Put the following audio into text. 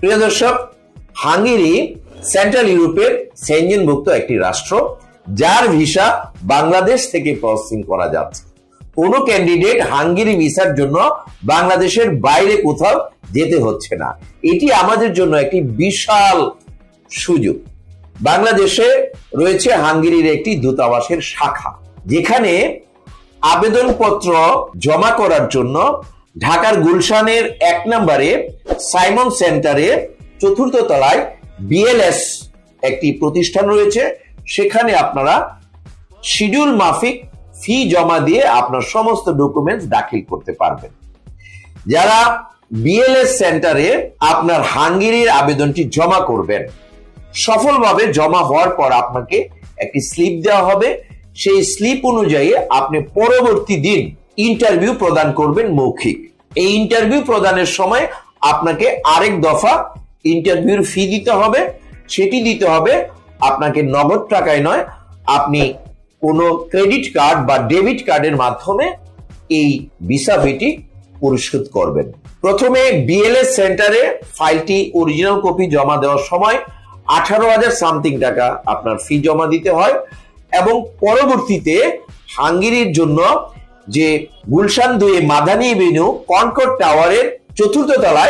প্রিয় দর্শক, Hungary, central ইউরোপের সেঞ্জনভুক্ত একটি রাষ্ট্র, যার ভিসা বাংলাদেশ থেকে প্রসেসিং করা যাচ্ছে। কোন ক্যান্ডিডেট হাঙ্গেরি ভিসার জন্য বাংলাদেশের বাইরে কোথাও যেতে হচ্ছে না। এটি আমাদের জন্য একটি বিশাল সুযোগ। বাংলাদেশে রয়েছে হাঙ্গেরির একটি দূতাবাসের শাখা, যেখানে আবেদনপত্র জমা করার জন্য ঢাকার গুলশানের এক নম্বরে, সাইমন সেন্টারে চতুর্থ তলায় বিএলএস একটি প্রতিষ্ঠান রয়েছে। সেখানে আপনারা শিডিউল মাফিক ফি জমা দিয়ে আপনার সমস্ত ডকুমেন্টস দাখিল করতে পারবেন। যারা বিএলএস সেন্টারে আপনার হাঙ্গেরির আবেদনটি জমা করবেন, সফলভাবে জমা হওয়ার পর আপনাকে একটি স্লিপ দেওয়া হবে। সেই স্লিপ অনুযায়ী আপনি পরবর্তী দিন ইন্টারভিউ প্রদান করবেন মৌখিক। এই ইন্টারভিউ প্রদানের সময় আপনাকে আরেক দফা ইন্টারভিউর ফি দিতে হবে। সেটি দিতে হবে আপনাকে নগদ টাকায় নয়, আপনি কোনো ক্রেডিট কার্ড বা ডেবিট কার্ডের মাধ্যমে এই ভিসা ফিটি পরিশোধ করবেন। প্রথমে বিএলএস সেন্টারে ফাইলটি অরিজিনাল কপি জমা দেওয়ার সময় আঠারো হাজার সামথিং টাকা আপনার ফি জমা দিতে হয় এবং পরবর্তীতে হাঙ্গেরির জন্য যে গুলশান দুয়ে মাদানি এভিনিউ কনকট টাওয়ারের চতুর্থ তলায়